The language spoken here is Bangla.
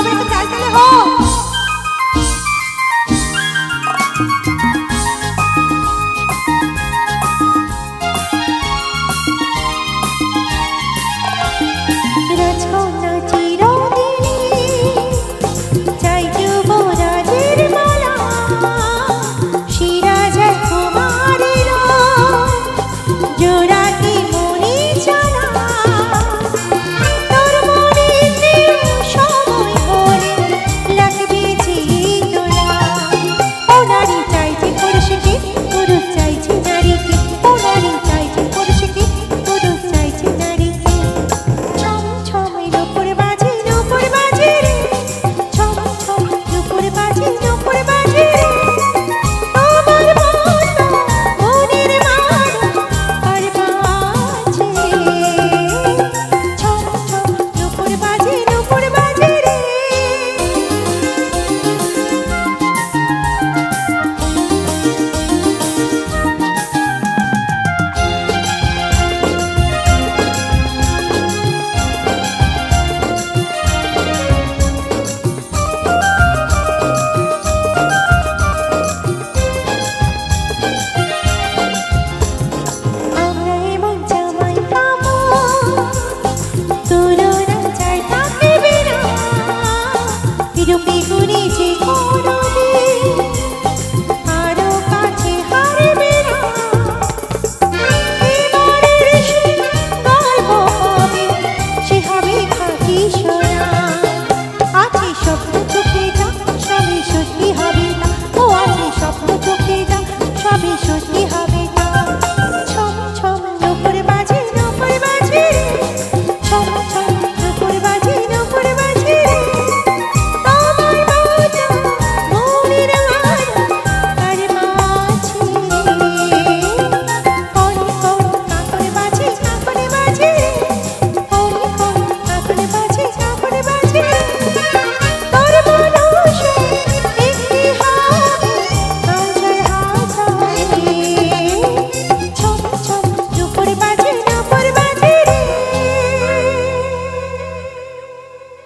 হবে একটু তাড়াতাড়ি হোক। திரும்பி குறிச்சி